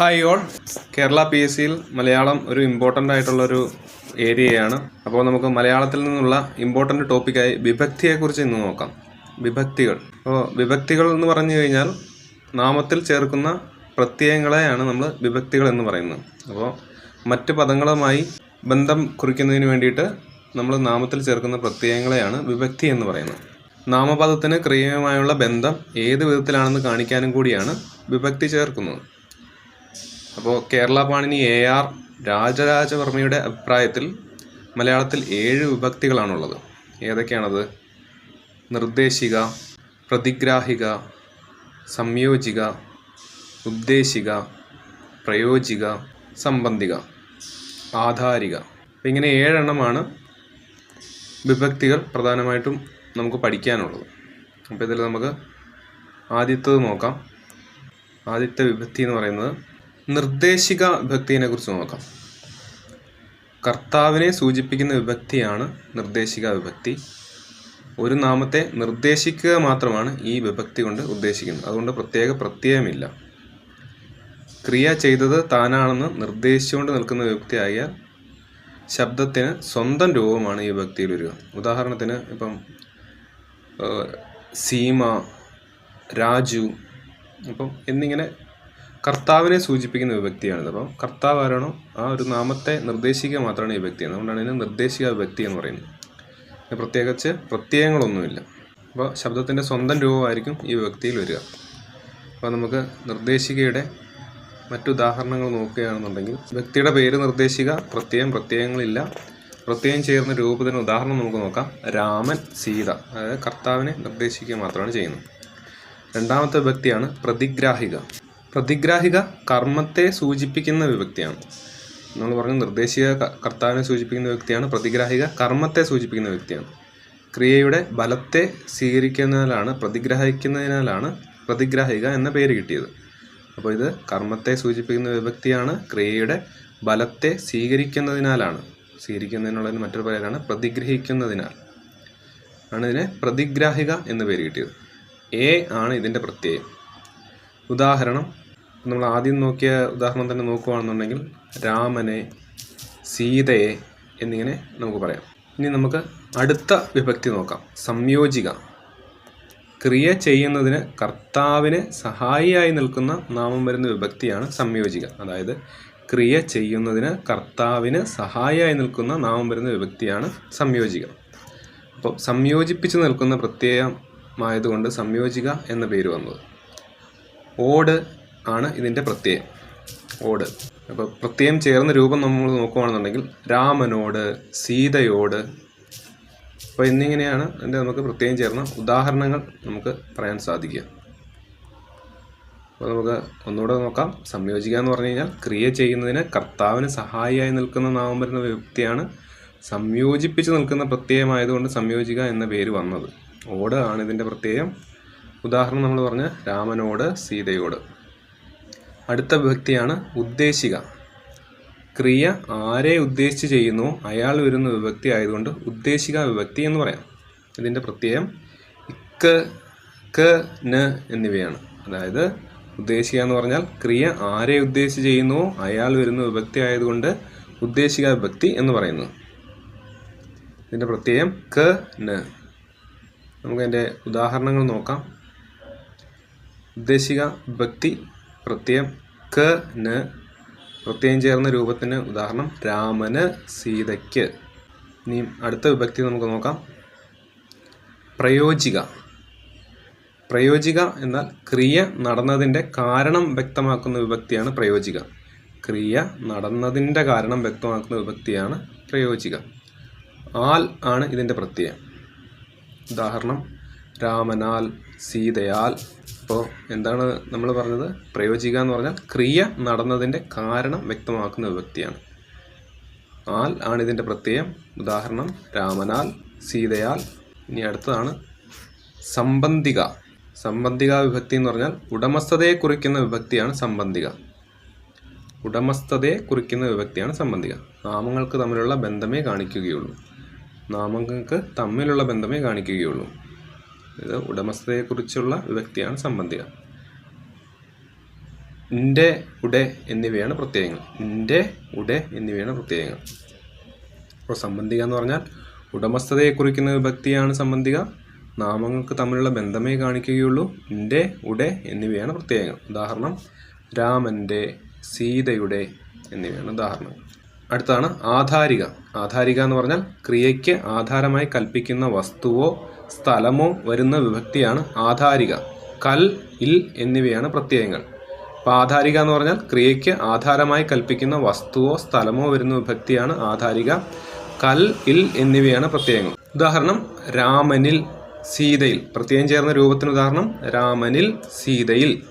Hi all Kerala P S സിയിൽ മലയാളം ഒരു important ആയിട്ടുള്ളൊരു ഏരിയയാണ് അപ്പോൾ നമുക്ക് മലയാളത്തിൽ നിന്നുള്ള ഇമ്പോർട്ടന്റ് ടോപ്പിക്കായി വിഭക്തിയെക്കുറിച്ച് ഇന്ന് നോക്കാം. വിഭക്തികൾ. അപ്പോൾ വിഭക്തികൾ എന്ന് പറഞ്ഞു കഴിഞ്ഞാൽ നാമത്തിൽ ചേർക്കുന്ന പ്രത്യയങ്ങളെയാണ് നമ്മൾ വിഭക്തികൾ എന്ന് പറയുന്നത്. അപ്പോൾ മറ്റ് പദങ്ങളുമായി ബന്ധം കുറിക്കുന്നതിന് വേണ്ടിയിട്ട് നമ്മൾ നാമത്തിൽ ചേർക്കുന്ന പ്രത്യയങ്ങളെയാണ് വിഭക്തി എന്ന് പറയുന്നത്. നാമപദത്തിന് ക്രിയയുമായുള്ള ബന്ധം ഏത് വിധത്തിലാണെന്ന് കാണിക്കാനും കൂടിയാണ് വിഭക്തി ചേർക്കുന്നത്. അപ്പോൾ കേരള പാണിനി എ ആർ രാജരാജവർമ്മയുടെ അഭിപ്രായത്തിൽ മലയാളത്തിൽ ഏഴ് വിഭക്തികളാണുള്ളത്. ഏതൊക്കെയാണത്? നിർദ്ദേശിക പ്രതിഗ്രാഹിക സംയോജിക ഉദ്ദേശിക പ്രയോജിക സംബന്ധിക ആധാരിക. ഇങ്ങനെ ഏഴെണ്ണമാണ് വിഭക്തികൾ പ്രധാനമായിട്ടും നമുക്ക് പഠിക്കാനുള്ളത്. അപ്പോൾ ഇതിൽ നമുക്ക് ആദ്യത്തത് നോക്കാം. ആദ്യത്തെ വിഭക്തി എന്ന് പറയുന്നത് നിർദ്ദേശിക വിഭക്തിയെ കുറിച്ച് നോക്കാം. കർത്താവിനെ സൂചിപ്പിക്കുന്ന വിഭക്തിയാണ് നിർദ്ദേശിക വിഭക്തി. ഒരു നാമത്തെ നിർദ്ദേശിക്കുക മാത്രമാണ് ഈ വിഭക്തി കൊണ്ട് ഉദ്ദേശിക്കുന്നത്. അതുകൊണ്ട് പ്രത്യേക പ്രത്യയമില്ല. ക്രിയ ചെയ്തത് താനാണെന്ന് നിർദ്ദേശിച്ചുകൊണ്ട് നിൽക്കുന്ന വിഭക്തിയായ ശബ്ദത്തിന് സ്വന്തം രൂപമാണ് ഈ വിഭക്തിയിൽ വരിക. ഉദാഹരണത്തിന് ഇപ്പം സീമ രാജു അപ്പം എന്നിങ്ങനെ കർത്താവിനെ സൂചിപ്പിക്കുന്ന വിഭക്തിയാണിത് അപ്പോൾ കർത്താവ് ആരാണോ? ആ ഒരു നാമത്തെ നിർദ്ദേശിക്കുക മാത്രമാണ് ഈ വ്യക്തി. അതുകൊണ്ടാണ് ഇതിനെ നിർദ്ദേശിക വ്യക്തി എന്ന് പറയുന്നത്. പ്രത്യേകിച്ച് പ്രത്യയങ്ങളൊന്നുമില്ല. അപ്പോൾ ശബ്ദത്തിന്റെ സ്വന്തം രൂപമായിരിക്കും ഈ വ്യക്തിയിൽ വരിക. അപ്പോൾ നമുക്ക് നിർദ്ദേശികയുടെ മറ്റുദാഹരണങ്ങൾ നോക്കുകയാണെന്നുണ്ടെങ്കിൽ വ്യക്തിയുടെ പേര് നിർദ്ദേശിക പ്രത്യയം പ്രത്യയങ്ങളില്ല. പ്രത്യയം ചേർന്ന രൂപത്തിന് ഉദാഹരണം നമുക്ക് നോക്കാം. രാമൻ സീത. അതായത് കർത്താവിനെ നിർദ്ദേശിക്കുക മാത്രമാണ് ചെയ്യുന്നത്. രണ്ടാമത്തെ വ്യക്തിയാണ് പ്രതിഗ്രാഹിക. പ്രതിഗ്രാഹിക കർമ്മത്തെ സൂചിപ്പിക്കുന്ന വിഭക്തിയാണ് നമ്മൾ പറഞ്ഞു നിർദ്ദേശിക കർത്താവിനെ സൂചിപ്പിക്കുന്ന വ്യക്തിയാണ്. പ്രതിഗ്രാഹിക കർമ്മത്തെ സൂചിപ്പിക്കുന്ന വ്യക്തിയാണ്. ക്രിയയുടെ ബലത്തെ സ്വീകരിക്കുന്നതിനാലാണ് പ്രതിഗ്രഹിക്കുന്നതിനാലാണ് പ്രതിഗ്രാഹിക എന്ന പേര് കിട്ടിയത്. അപ്പോൾ ഇത് കർമ്മത്തെ സൂചിപ്പിക്കുന്ന വിഭക്തിയാണ് ക്രിയയുടെ ബലത്തെ സ്വീകരിക്കുന്നതിനാലാണ്. സ്വീകരിക്കുന്നതിനുള്ളതിന് മറ്റൊരു പേരാണ് പ്രതിഗ്രഹിക്കുന്നതിനാൽ. ആണ് ഇതിനെ പ്രതിഗ്രാഹിക എന്ന് പേര് കിട്ടിയത്. എ ആണ് ഇതിന്റെ പ്രത്യയം. ഉദാഹരണം നമ്മൾ ആദ്യം നോക്കിയ ഉദാഹരണം തന്നെ നോക്കുകയാണെന്നുണ്ടെങ്കിൽ രാമനെ സീതയെ എന്നിങ്ങനെ നമുക്ക് പറയാം. ഇനി നമുക്ക് അടുത്ത വിഭക്തി നോക്കാം. സംയോജിക. ക്രിയ ചെയ്യുന്നതിന് കർത്താവിന് സഹായിയായി നിൽക്കുന്ന നാമം വരുന്ന വിഭക്തിയാണ് സംയോജിക. അതായത് ക്രിയ ചെയ്യുന്നതിന് കർത്താവിന് സഹായിയായി നിൽക്കുന്ന നാമം വരുന്ന വിഭക്തിയാണ് സംയോജിക. അപ്പോൾ സംയോജിപ്പിച്ച് നിൽക്കുന്ന പ്രത്യയമായതുകൊണ്ട് സംയോജിക എന്ന പേര് വന്നത്. ഓട് ആണ് ഇതിന്റെ പ്രത്യയം. ഓട്. അപ്പോൾ പ്രത്യയം ചേർന്ന രൂപം നമ്മൾ നോക്കുകയാണെന്നുണ്ടെങ്കിൽ രാമനോട് സീതയോട് അപ്പോൾ എന്നിങ്ങനെയാണ് അതിന്റെ നമുക്ക് പ്രത്യയം ചേർന്ന ഉദാഹരണങ്ങൾ നമുക്ക് പറയാൻ സാധിക്കുക. അപ്പോൾ നമുക്ക് ഒന്നുകൂടെ നോക്കാം. സംയോജിക്കുക എന്ന് പറഞ്ഞു കഴിഞ്ഞാൽ ക്രിയ ചെയ്യുന്നതിന് കർത്താവിന് സഹായിയായി നിൽക്കുന്ന നാമം വരുന്ന വ്യക്തിയാണ് സംയോജിപ്പിച്ച് നിൽക്കുന്ന പ്രത്യയമായതുകൊണ്ട് സംയോജിക എന്ന പേര് വന്നത്. ഓട് ആണ് ഇതിന്റെ പ്രത്യയം. ഉദാഹരണം നമ്മൾ പറഞ്ഞ രാമനോട് സീതയോട്. അടുത്ത വിഭക്തിയാണ് ഉദ്ദേശിക. ക്രിയ ആരെ ഉദ്ദേശിച്ച് ചെയ്യുന്നു? അയാൾ വരുന്ന വിഭക്തി ആയതുകൊണ്ട് ഉദ്ദേശിക വിഭക്തി എന്ന് പറയാം. ഇതിന്റെ പ്രത്യയം ഇക്ക് ക ന എന്നിവയാണ്. അതായത് ഉദ്ദേശിക എന്ന് പറഞ്ഞാൽ ക്രിയ ആരെ ഉദ്ദേശിച്ച് ചെയ്യുന്നു? അയാൾ വരുന്ന വിഭക്തി ആയതുകൊണ്ട് ഉദ്ദേശിക വിഭക്തി എന്ന് പറയുന്നു. ഇതിന്റെ പ്രത്യയം ക ന. നമുക്കതിന്റെ ഉദാഹരണങ്ങൾ നോക്കാം. ഉദ്ദേശിക വിഭക്തി പ്രത്യയം ക ന് പ്രത്യയം ചേർന്ന രൂപത്തിന് ഉദാഹരണം രാമന് സീതയ്ക്ക്. ഇനി അടുത്ത വിഭക്തി നമുക്ക് നോക്കാം. പ്രയോജിക. പ്രയോജിക എന്നാൽ ക്രിയ നടന്നതിന്റെ കാരണം വ്യക്തമാക്കുന്ന വിഭക്തിയാണ് പ്രയോജിക. ക്രിയ നടന്നതിന്റെ കാരണം വ്യക്തമാക്കുന്ന വിഭക്തിയാണ് പ്രയോജിക. ആൽ ആണ് ഇതിന്റെ പ്രത്യയം. ഉദാഹരണം രാമനാൽ സീതയാൽ ഇപ്പോൾ എന്താണ് നമ്മൾ പറഞ്ഞത്? പ്രയോജിക എന്ന് പറഞ്ഞാൽ ക്രിയ നടന്നതിന്റെ കാരണം വ്യക്തമാക്കുന്ന വ്യക്തിയാണ്. ആൽ ആണ് ഇതിന്റെ പ്രത്യയം. ഉദാഹരണം രാമനാൽ സീതയാൽ. ഇനി അടുത്തതാണ് സംബന്ധിക. സംബന്ധിക വിഭക്തി എന്ന് പറഞ്ഞാൽ ഉടമസ്ഥതയെ കുറിക്കുന്ന വിഭക്തിയാണ് സംബന്ധിക. ഉടമസ്ഥതയെ കുറിക്കുന്ന വിഭക്തിയാണ് സംബന്ധിക. നാമങ്ങൾക്ക് തമ്മിലുള്ള ബന്ധമേ കാണിക്കുകയുള്ളൂ. നാമങ്ങൾക്ക് തമ്മിലുള്ള ബന്ധമേ കാണിക്കുകയുള്ളൂ. ഇത് ഉടമസ്ഥതയെക്കുറിച്ചുള്ള വിഭക്തിയാണ് സംബന്ധിക ഇന്റെ ഉടെ എന്നിവയാണ് പ്രത്യയങ്ങൾ ഇന്റെ ഉടെ എന്നിവയാണ് പ്രത്യയങ്ങൾ അപ്പോൾ സംബന്ധിക എന്ന് പറഞ്ഞാൽ ഉടമസ്ഥതയെ കുറിക്കുന്ന വിഭക്തിയാണ് സംബന്ധിക. നാമങ്ങൾക്ക് തമ്മിലുള്ള ബന്ധമേ കാണിക്കുകയുള്ളൂ. ഇന്റെ ഉടെ എന്നിവയാണ് പ്രത്യയങ്ങൾ ഉദാഹരണം രാമന്റെ സീതയുടെ എന്നിവയാണ് ഉദാഹരണങ്ങൾ. അടുത്താണ് ആധാരിക. ആധാരിക എന്ന് പറഞ്ഞാൽ ക്രിയയ്ക്ക് ആധാരമായി കൽപ്പിക്കുന്ന വസ്തുവോ സ്ഥലമോ വരുന്ന വിഭക്തിയാണ് ആധാരിക. കൽ ഇൽ എന്നിവയാണ് പ്രത്യയങ്ങൾ. അപ്പോൾ ആധാരിക എന്ന് പറഞ്ഞാൽ ക്രിയയ്ക്ക് ആധാരമായി കൽപ്പിക്കുന്ന വസ്തുവോ സ്ഥലമോ വരുന്ന വിഭക്തിയാണ് ആധാരിക. കൽ ഇൽ എന്നിവയാണ് പ്രത്യയങ്ങൾ. ഉദാഹരണം രാമനിൽ സീതയിൽ. പ്രത്യയം ചേർന്ന രൂപത്തിന് ഉദാഹരണം രാമനിൽ സീതയിൽ.